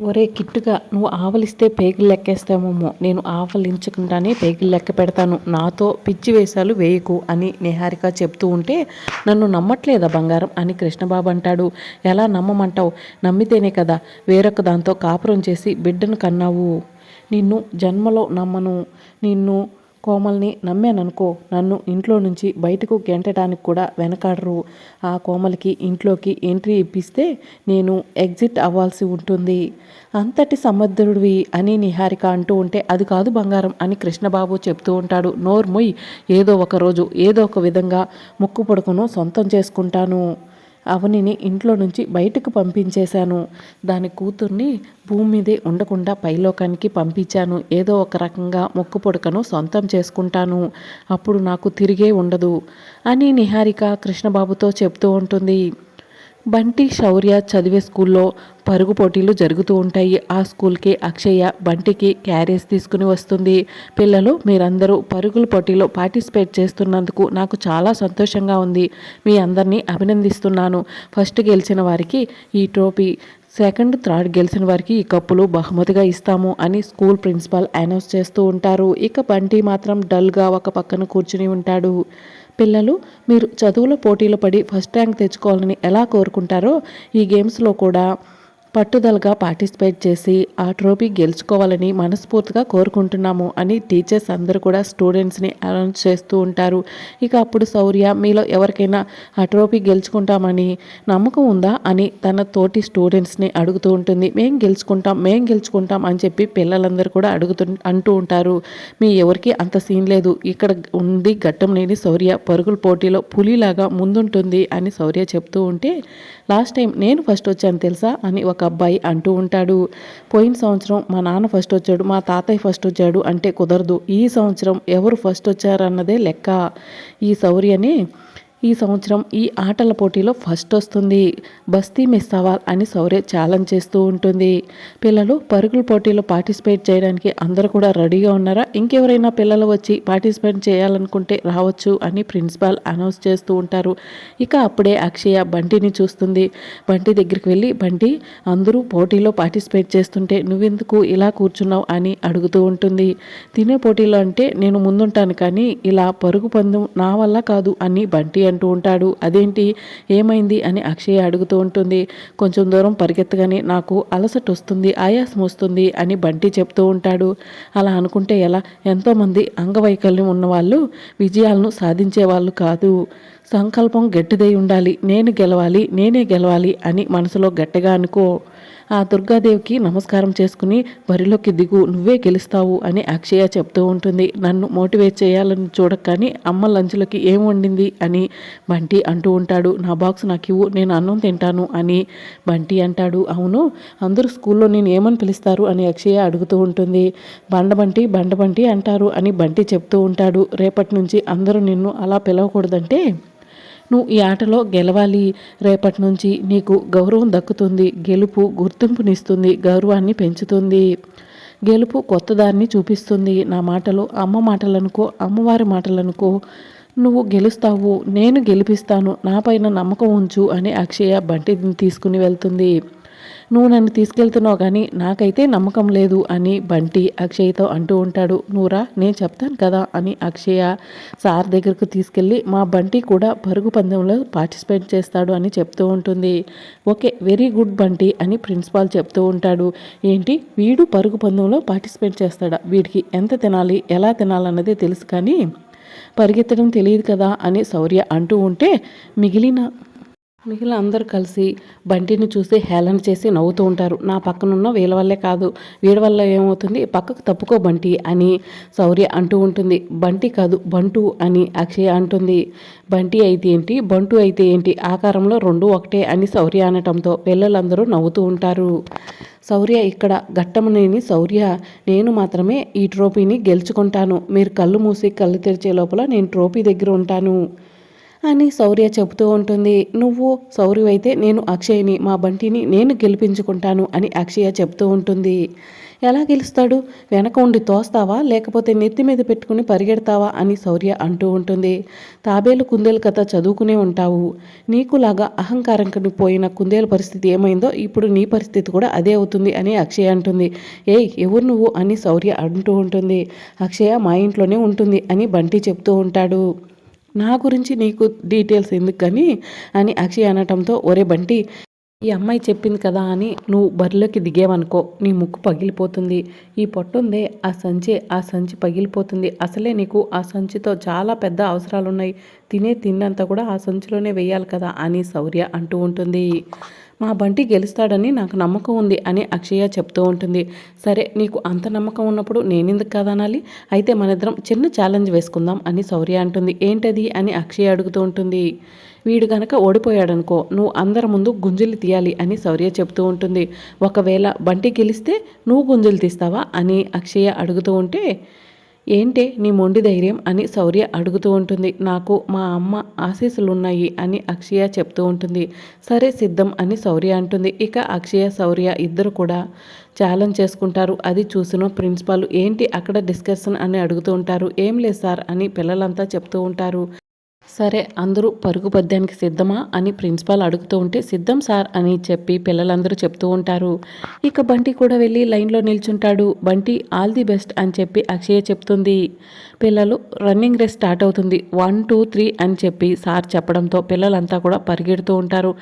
ఒరే కిట్టుగా నువ్వు ఆవలిస్తే పేగులు లెక్కేస్తామేమో నేను ఆవలించకుండానే పేగులు లెక్క పెడతాను. నాతో పిచ్చి వేషాలు వేయకు అని నిహారిక చెప్తూ ఉంటే నన్ను నమ్మట్లేదా బంగారం అని కృష్ణబాబు అంటాడు. ఎలా నమ్మమంటావు? నమ్మితేనే కదా. వేరొక దాంతో కాపురం చేసి బిడ్డను కన్నావు. నిన్ను జన్మలో నమ్మను. నిన్ను కోమల్ని నమ్మాననుకో నన్ను ఇంట్లో నుంచి బయటకు గెంటడానికి కూడా వెనకాడరు. ఆ కోమలికి ఇంట్లోకి ఎంట్రీ ఇప్పిస్తే నేను ఎగ్జిట్ అవ్వాల్సి ఉంటుంది. అంతటి సమర్థుడివి అని నిహారిక అంటూ ఉంటే అది కాదు బంగారం అని కృష్ణబాబు చెప్తూ ఉంటాడు. నోర్ముయ్ ఏదో ఒక రోజు ఏదో ఒక విధంగా ముక్కు పొడుకును సొంతం చేసుకుంటాను. అవనిని ఇంట్లో నుంచి బయటకు పంపించేశాను. దాని కూతుర్ని భూమి మీదే ఉండకుండా పైలోకానికి పంపించాను. ఏదో ఒక రకంగా మొక్కు పొడకను సొంతం చేసుకుంటాను. అప్పుడు నాకు తిరిగే ఉండదు అని నిహారిక కృష్ణబాబుతో చెప్తూ ఉంటుంది. బంటి శౌర్య చదివే స్కూల్లో పరుగు పోటీలు జరుగుతూ ఉంటాయి. ఆ స్కూల్కి అక్షయ్య బంటికి క్యారేజ్ తీసుకుని వస్తుంది. పిల్లలు మీరందరూ పరుగుల పోటీలో పార్టిసిపేట్ చేస్తున్నందుకు నాకు చాలా సంతోషంగా ఉంది. మీ అందరినీ అభినందిస్తున్నాను. ఫస్ట్ గెలిచిన వారికి ఈ ట్రోఫీ సెకండ్ థర్డ్ గెలిచిన వారికి ఈ కప్పులు బహుమతిగా ఇస్తాము అని స్కూల్ ప్రిన్సిపాల్ అనౌన్స్ చేస్తూ ఉంటారు. ఇక బంటి మాత్రం డల్గా ఒక పక్కన కూర్చుని ఉంటాడు. పిల్లలు మీరు చదువుల పోటీలు పడి ఫస్ట్ ర్యాంక్ తెచ్చుకోవాలని ఎలా కోరుకుంటారో ఈ గేమ్స్లో కూడా పట్టుదలగా పార్టిసిపేట్ చేసి ఆ ట్రోఫీ గెలుచుకోవాలని మనస్ఫూర్తిగా కోరుకుంటున్నాము అని టీచర్స్ అందరూ కూడా స్టూడెంట్స్ని అనౌన్స్ చేస్తూ ఉంటారు. ఇక అప్పుడు శౌర్య మీలో ఎవరికైనా ఆ ట్రోఫీ గెలుచుకుంటామని నమ్మకం ఉందా? అని తన తోటి స్టూడెంట్స్ని అడుగుతూ ఉంటుంది. మేం గెలుచుకుంటాం మేం గెలుచుకుంటాం అని చెప్పి పిల్లలందరూ కూడా అడుగుతూ అంటూ ఉంటారు. మీ ఎవరికి అంత సీన్ లేదు. ఇక్కడ ఉంది ఘట్టం లేని శౌర్య. పరుగుల పోటీలో పులిలాగా ముందుంటుంది అని శౌర్య చెప్తూ ఉంటే లాస్ట్ టైం నేను ఫస్ట్ వచ్చాను తెలుసా? అని ఒక అబ్బాయి అంటూ ఉంటాడు. పోయిన సంవత్సరం మా నాన్న ఫస్ట్ వచ్చాడు మా తాతయ్య ఫస్ట్ వచ్చాడు అంటే కుదరదు. ఈ సంవత్సరం ఎవరు ఫస్ట్ వచ్చారన్నదే లెక్క. ఈ శౌర్యని ఈ సంవత్సరం ఈ ఆటల పోటీలో ఫస్ట్ వస్తుంది. బస్తీ మిస్ సవాల్ అని సౌర్య ఛాలెంజ్ చేస్తూ ఉంటుంది. పిల్లలు పరుగుల పోటీలో పార్టిసిపేట్ చేయడానికి అందరూ కూడా రెడీగా ఉన్నారా? ఇంకెవరైనా పిల్లలు వచ్చి పార్టిసిపేట్ చేయాలనుకుంటే రావచ్చు అని ప్రిన్సిపాల్ అనౌన్స్ చేస్తూ ఉంటారు. ఇక అప్పుడే అక్షయ బంటిని చూస్తుంది. బంటి దగ్గరికి వెళ్ళి బంటి అందరూ పోటీలో పార్టిసిపేట్ చేస్తుంటే నువ్వెందుకు ఇలా కూర్చున్నావు? అని అడుగుతూ ఉంటుంది. తినే పోటీలో అంటే నేను ముందుంటాను కానీ ఇలా పరుగు పందెం నా వల్ల కాదు అని బంటి అంటూ ఉంటాడు. అదేంటి? ఏమైంది? అని అక్షయ అడుగుతూ ఉంటుంది. కొంచెం దూరం పరిగెత్తగానే నాకు అలసట వస్తుంది ఆయాసం వస్తుంది అని బంటి చెప్తూ ఉంటాడు. అలా అనుకుంటే ఎలా? ఎంతోమంది అంగవైకల్యం ఉన్నవాళ్ళు విజయాలను సాధించే వాళ్ళు కాదు. సంకల్పం గట్టిదై ఉండాలి. నేను గెలవాలి నేనే గెలవాలి అని మనసులో గట్టిగా అనుకో ఆ దుర్గాదేవికి నమస్కారం చేసుకుని బరిలోకి దిగు నువ్వే గెలుస్తావు అని అక్షయ చెప్తూ ఉంటుంది. నన్ను మోటివేట్ చేయాలని చూడకని అమ్మ లంచ్లోకి ఏం వండింది అని బంటి అంటూ ఉంటాడు. నా బాక్స్ నాకు ఇవ్వు నేను అన్నం తింటాను అని బంటి అంటాడు. అవును అందరూ స్కూల్లో నేను ఏమని పిలుస్తారు అని అక్షయ అడుగుతూ ఉంటుంది. బండబంటి బండబంటి అంటారు అని బంటి చెప్తూ ఉంటాడు. రేపటి నుంచి అందరూ నిన్ను అలా పిలవకూడదంటే నువ్వు ఈ ఆటలో గెలవాలి. రేపటి నుంచి నీకు గౌరవం దక్కుతుంది. గెలుపు గుర్తింపునిస్తుంది. గౌరవాన్ని పెంచుతుంది. గెలుపు కొత్తదాన్ని చూపిస్తుంది. నా మాటలు అమ్మ మాటలనుకో అమ్మవారి మాటలనుకో. నువ్వు గెలుస్తావు. నేను గెలిపిస్తాను. నా పైన నమ్మకం ఉంచు అని అక్షయ బంటిని తీసుకుని వెళ్తుంది. నువ్వు నన్ను తీసుకెళ్తున్నావు కానీ నాకైతే నమ్మకం లేదు అని బంటి అక్షయ్తో అంటూ ఉంటాడు. నువ్వురా నేను చెప్తాను కదా అని అక్షయ సార్ దగ్గరకు తీసుకెళ్ళి మా బంటి కూడా పరుగు పందెంలో పార్టిసిపేట్ చేస్తాడు అని చెప్తూ ఉంటుంది. ఓకే వెరీ గుడ్ బంటి అని ప్రిన్సిపాల్ చెప్తూ ఉంటాడు. ఏంటి? వీడు పరుగు పందెంలో పార్టిసిపేట్ చేస్తాడా? వీడికి ఎంత తినాలి ఎలా తినాలన్నది తెలుసు కానీ పరిగెత్తడం తెలియదు కదా అని శౌర్య అంటూ ఉంటే మిగిలిన మిగిలిన అందరూ కలిసి బంటిని చూసి హేళన చేసి నవ్వుతూ ఉంటారు. నా పక్కనున్న వీళ్ళ వల్లే కాదు వీడి వల్ల ఏమవుతుంది? పక్కకు తప్పుకో బంటి అని శౌర్య అంటూ ఉంటుంది. బంటి కాదు బంటు అని అక్షయ అంటుంది. బంటి అయితే ఏంటి? బంటు అయితే ఏంటి? ఆకారంలో రెండు ఒకటే అని శౌర్య అనటంతో పిల్లలందరూ నవ్వుతూ ఉంటారు. శౌర్య ఇక్కడ ఘట్టమనేని శౌర్య నేను మాత్రమే ఈ ట్రోఫీని గెలుచుకుంటాను. మీరు కళ్ళు మూసి కళ్ళు తెరిచే లోపల నేను ట్రోఫీ దగ్గర ఉంటాను. అని శౌర్య చెబుతూ ఉంటుంది. నువ్వు శౌర్యవైతే నేను అక్షయ్ని మా బంటిని నేను గెలిపించుకుంటాను అని అక్షయ చెబుతూ ఉంటుంది. ఎలా గెలుస్తాడు? వెనక ఉండి తోస్తావా? లేకపోతే నెత్తి మీద పెట్టుకుని పరిగెడతావా? అని శౌర్య అంటూ ఉంటుంది. తాబేలు కుందేలు కథ చదువుకునే ఉంటావు. నీకులాగా అహంకారం పోయిన కుందేలు పరిస్థితి ఏమైందో ఇప్పుడు నీ పరిస్థితి కూడా అదే అవుతుంది అని అక్షయ అంటుంది. ఏయ్ ఎవరు నువ్వు? అని శౌర్య అంటూ ఉంటుంది. అక్షయ మా ఇంట్లోనే ఉంటుంది అని బంటి చెప్తూ ఉంటాడు. నా గురించి నీకు డీటెయిల్స్ ఎందుకు కానీ అని అక్షయ్ అనటంతో ఒరే బంటి ఈ అమ్మాయి చెప్పింది కదా అని నువ్వు బరిలోకి దిగేవనుకో నీ ముక్కు పగిలిపోతుంది. ఈ పొట్టుందే ఆ సంచి ఆ సంచి పగిలిపోతుంది. అసలే నీకు ఆ సంచితో చాలా పెద్ద అవసరాలు ఉన్నాయి తినే తిన్నంతా కూడా ఆ సంచిలోనే వేయాలి కదా అని శౌర్య అంటూ ఉంటుంది. మా బంటి గెలుస్తాడని నాకు నమ్మకం ఉంది అని అక్షయ చెప్తూ ఉంటుంది. సరే నీకు అంత నమ్మకం ఉన్నప్పుడు నేనెందుకు కాదనాలి? అయితే మనిద్దరం చిన్న ఛాలెంజ్ వేసుకుందాం అని శౌర్య అంటుంది. ఏంటది? అని అక్షయ అడుగుతూ ఉంటుంది. వీడు గనక ఓడిపోయాడనుకో నువ్వు అందరి ముందు గుంజులు తీయాలి అని శౌర్య చెప్తూ ఉంటుంది. ఒకవేళ బంటి గెలిస్తే నువ్వు గుంజులు తీస్తావా? అని అక్షయ అడుగుతూ ఉంటే ఏంటే నీ మొండి ధైర్యం అని శౌర్య అడుగుతూ ఉంటుంది. నాకు మా అమ్మ ఆశీస్సులు ఉన్నాయి అని అక్షయ చెప్తూ ఉంటుంది. సరే సిద్ధం అని శౌర్య అంటుంది. ఇక అక్షయ శౌర్య ఇద్దరు కూడా ఛాలెంజ్ చేసుకుంటారు. అది చూసిన ప్రిన్సిపాల్ ఏంటి అక్కడ డిస్కషన్? అని అడుగుతూ ఉంటారు. ఏం లేదు సార్ అని పిల్లలంతా చెప్తూ ఉంటారు. సరే అందరూ పరుగు పద్యానికి సిద్ధమా అని ప్రిన్సిపాల్ అడుగుతూ ఉంటే సిద్ధం సార్ అని చెప్పి పిల్లలందరూ చెప్తూ ఉంటారు. ఇక బంటి కూడా వెళ్ళి లైన్లో నిల్చుంటాడు. బంటి ఆల్ ది బెస్ట్ అని చెప్పి అక్షయ చెప్తుంది. పిల్లలు రన్నింగ్ రేస్ స్టార్ట్ అవుతుంది. వన్ టూ త్రీ అని చెప్పి సార్ చెప్పడంతో పిల్లలంతా కూడా పరిగెడుతూ ఉంటారు.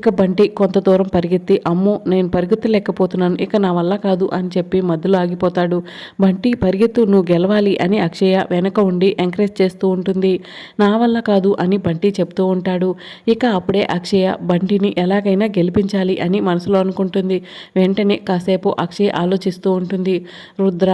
ఇక బంటి కొంత దూరం పరిగెత్తి అమ్మో నేను పరిగెత్తలేకపోతున్నాను ఇక నా వల్ల కాదు అని చెప్పి మధ్యలో ఆగిపోతాడు. బంటి పరిగెత్తు నువ్వు గెలవాలి అని అక్షయ వెనక ఉండి ఎంకరేజ్ చేస్తూ ఉంటుంది. నా వల్ల కాదు అని బంటి చెప్తూ ఉంటాడు. ఇక అప్పుడే అక్షయ బంటిని ఎలాగైనా గెలిపించాలి అని మనసులో అనుకుంటుంది. వెంటనే కాసేపు అక్షయ ఆలోచిస్తూ ఉంటుంది. రుద్ర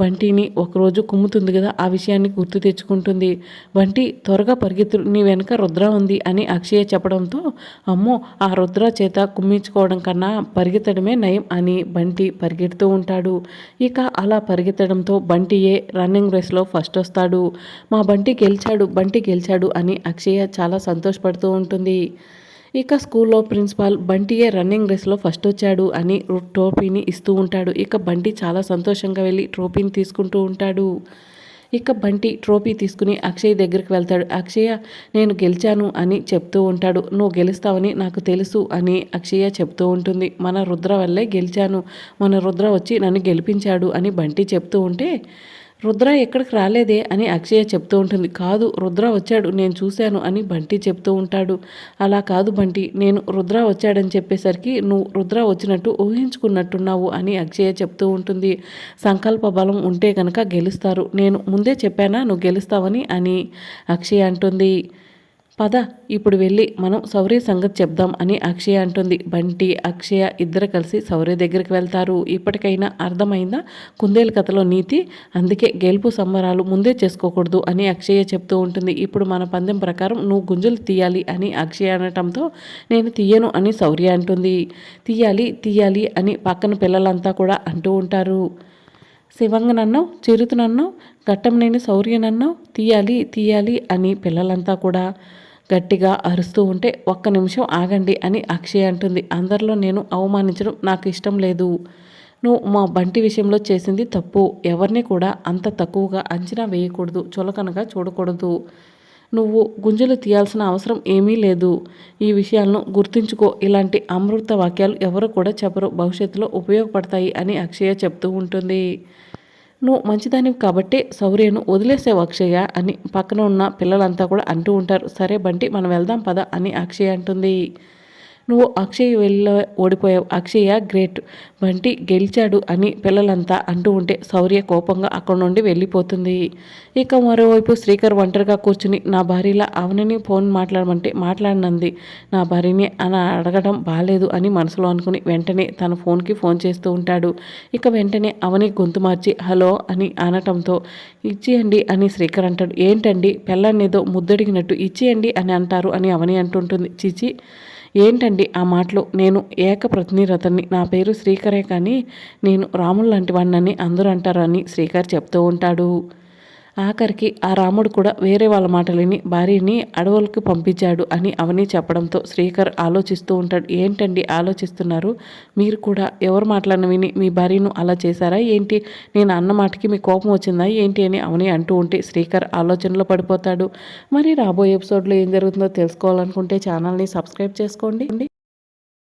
బంటిని ఒకరోజు కుమ్ముతుంది కదా ఆ విషయాన్ని గుర్తు తెచ్చుకుంటుంది. బంటి త్వరగా పరిగెత్తు నీ వెనుక రుద్ర ఉంది అని అక్షయ చెప్పడంతో అమ్మో ఆ రుద్ర చేత కుమ్మించుకోవడం కన్నా పరిగెత్తడమే నయం అని బంటి పరిగెడుతూ ఉంటాడు. ఇక అలా పరిగెత్తడంతో బంటియే రన్నింగ్ రేస్లో ఫస్ట్ వస్తాడు. మా బంటి గెలిచాడు బంటి గెలిచాడు అని అక్షయ చాలా సంతోషపడుతూ ఉంటుంది. ఇక స్కూల్లో ప్రిన్సిపాల్ బంటియే రన్నింగ్ రేస్లో ఫస్ట్ వచ్చాడు అని ట్రోఫీని ఇస్తూ ఉంటాడు. ఇక బంటి చాలా సంతోషంగా వెళ్ళి ట్రోఫీని తీసుకుంటూ ఉంటాడు. ఇక బంటి ట్రోఫీ తీసుకుని అక్షయ్ దగ్గరికి వెళ్తాడు. అక్షయ నేను గెలిచాను అని చెప్తూ ఉంటాడు. నువ్వు గెలుస్తావని నాకు తెలుసు అని అక్షయ చెప్తూ ఉంటుంది. మన రుద్ర వల్లే గెలిచాను. మన రుద్ర వచ్చి నన్ను గెలిపించాడు అని బంటి చెప్తూ ఉంటే రుద్ర ఎక్కడికి రాలేదే అని అక్షయ చెప్తూ ఉంటుంది. కాదు రుద్ర వచ్చాడు నేను చూశాను అని బంటి చెప్తూ ఉంటాడు. అలా కాదు బంటి నేను రుద్ర వచ్చాడని చెప్పేసరికి నువ్వు రుద్ర వచ్చినట్టు ఊహించుకున్నట్టున్నావు అని అక్షయ చెప్తూ ఉంటుంది. సంకల్ప బలం ఉంటే కనుక గెలుస్తారు. నేను ముందే చెప్పానా నువ్వు గెలుస్తావని అని అక్షయ అంటుంది. పద ఇప్పుడు వెళ్ళి మనం సౌర్య సంగతి చెప్దాం అని అక్షయ అంటుంది. బంటి అక్షయ ఇద్దరు కలిసి శౌర్య దగ్గరికి వెళ్తారు. ఇప్పటికైనా అర్థమైందా? కుందేలు కథలో నీతి అందుకే గెలుపు సంబరాలు ముందే చేసుకోకూడదు అని అక్షయ చెప్తూ ఉంటుంది. ఇప్పుడు మన పందెం ప్రకారం నువ్వు గుంజులు తీయాలి అని అక్షయ అనటంతో నేను తీయను అని శౌర్య అంటుంది. తీయాలి తీయాలి అని పక్కన పిల్లలంతా కూడా అంటూ ఉంటారు. శివంగనన్నావు చిరుతునన్నావు ఘట్టంనేని శౌర్యనన్నావు తీయాలి తీయాలి అని పిల్లలంతా కూడా. గట్టిగా అరుస్తూ ఉంటే ఒక్క నిమిషం ఆగండి అని అక్షయ్ అంటుంది. అందరిలో నేను అవమానించడం నాకు ఇష్టం లేదు. నువ్వు మా బంటి విషయంలో చేసింది తప్పు. ఎవరిని కూడా అంత తక్కువగా అంచనా వేయకూడదు చులకనగా చూడకూడదు. నువ్వు గుంజలు తీయాల్సిన అవసరం ఏమీ లేదు. ఈ విషయాలను గుర్తుంచుకో. ఇలాంటి అమృత వాక్యాలు ఎవరు కూడా చెప్పరు. భవిష్యత్తులో ఉపయోగపడతాయి అని అక్షయ చెప్తూ ఉంటుంది. నువ్వు మంచిదానివి కాబట్టే శౌర్యను వదిలేసావు అక్షయ అని పక్కన ఉన్న పిల్లలంతా కూడా అంటూ ఉంటారు. సరే బంటి మనం వెళ్దాం పద అని అక్షయ అంటుంది. నువ్వు అక్షయ్ వెళ్ళ ఓడిపోయావు. అక్షయ గ్రేట్. బంటి గెలిచాడు అని పిల్లలంతా అంటూ ఉంటే శౌర్య కోపంగా అక్కడ నుండి వెళ్ళిపోతుంది. ఇక మరోవైపు శ్రీకర్ ఒంటరిగా కూర్చుని నా భార్యలా అవనని ఫోన్ మాట్లాడమంటే మాట్లాడినంది. నా భార్యని అని అడగడం బాగాలేదు అని మనసులో అనుకుని వెంటనే తన ఫోన్కి ఫోన్ చేస్తూ ఉంటాడు. ఇక వెంటనే అవని గొంతు మార్చి హలో అని అనటంతో ఇచ్చేయండి అని శ్రీకర్ అంటాడు. ఏంటండి? పెళ్ళాన్నేదో ముద్దడిగినట్టు ఇచ్చేయండి అని అంటారు అని అవని అంటుంటుంది. చిచి ఏంటండి ఆ మాటలు? నేను ఏకప్రతినిరతని. నా పేరు శ్రీకరే కానీ నేను రాములు లాంటి వాడినని అందరూ అంటారని శ్రీకర్ చెప్తూ ఉంటాడు. ఆఖరికి ఆ రాముడు కూడా వేరే వాళ్ళ మాటలని భార్యని అడవులకు పంపించాడు అని అవని చెప్పడంతో శ్రీకర్ ఆలోచిస్తూ ఉంటాడు. ఏంటండి ఆలోచిస్తున్నారు? మీరు కూడా ఎవరు మాటలను విని మీ భార్యను అలా చేశారా? ఏంటి? నేను అన్న మాటకి మీ కోపం వచ్చిందా? ఏంటి అని అవని అంటూ ఉంటే శ్రీకర్ ఆలోచనలో పడిపోతాడు. మరి రాబోయే ఎపిసోడ్లో ఏం జరుగుతుందో తెలుసుకోవాలనుకుంటే ఛానల్ని సబ్స్క్రైబ్ చేసుకోండి.